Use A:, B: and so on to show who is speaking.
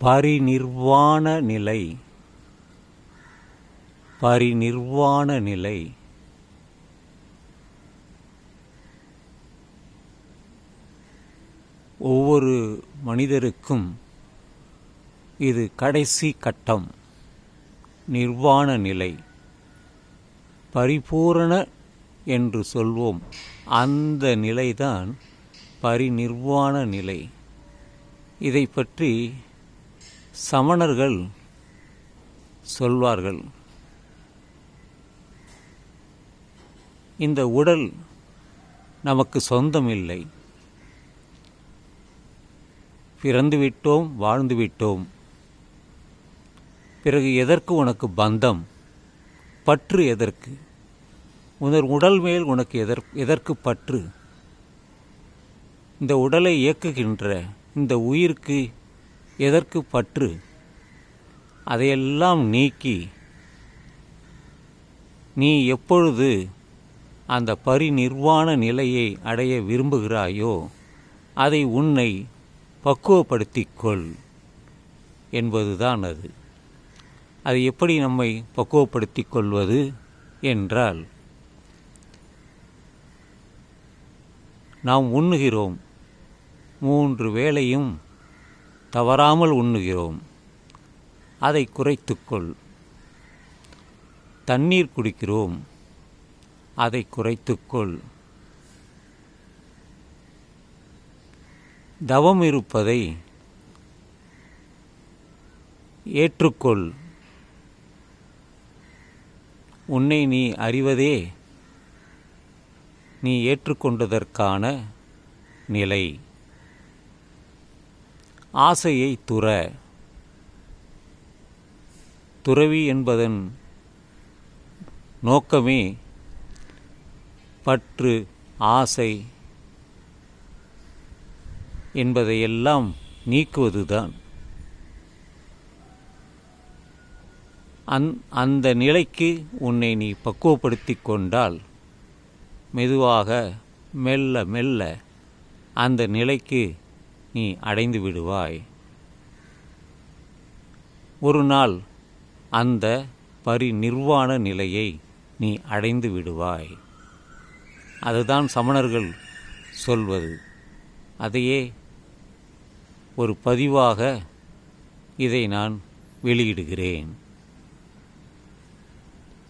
A: பரிநிர்வாண நிலை. பரிநிர்வாண நிலை. ஒவ்வொரு மனிதருக்கும் இது கடைசி கட்டம். நிர்வாண நிலை. பரிபூரண என்று சொல்வோம். அந்த நிலைதான் பரிநிர்வாண நிலை. இதை பற்றி சமணர்கள் சொல்வார்கள். இந்த உடல் நமக்கு சொந்தம் இல்லை பிறந்துவிட்டோம் வாழ்ந்துவிட்டோம். பிறகு எதற்கு உனக்கு பந்தம்? பற்று எதற்கு? உனர் உடல் மேல் உனக்கு எதற் எதற்கு பற்று? இந்த உடலை இயக்குகின்ற இந்த உயிருக்கு எதற்கு பற்று? அதையெல்லாம் நீக்கி நீ எப்பொழுது அந்த பரிநிர்வாண நிலையை அடைய விரும்புகிறாயோ அதை உன்னை பக்குவப்படுத்திக் கொள் என்பதுதான் அது. அது எப்படி நம்மை பக்குவப்படுத்திக் கொள்வது என்றால் நாம் உண்ணுகிறோம் மூன்று வேளையும் தவறாமல் உண்ணுகிறோம். அதை குறைத்துக்கொள். தண்ணீர் குடிக்கிறோம். அதை குறைத்துக்கொள். தவம் இருப்பதை ஏற்றுக்கொள். உன்னை நீ அறிவதே நீ ஏற்றுக்கொண்டதற்கான நிலை. ஆசையை துற. துறவி என்பதன் நோக்கமே பற்று ஆசை என்பதையெல்லாம் நீக்குவதுதான். அந் அந்த நிலைக்கு உன்னை நீ பக்குவப்படுத்தி கொண்டால் மெதுவாக மெல்ல மெல்ல அந்த நிலைக்கு நீ அடைந்து விடுவாய். ஒரு நாள் அந்த பரிநிர்வாண நிலையை நீ அடைந்து விடுவாய். அதுதான் சமணர்கள் சொல்வது. அதையே ஒரு பதிவாக இதை நான் வெளியிடுகிறேன்.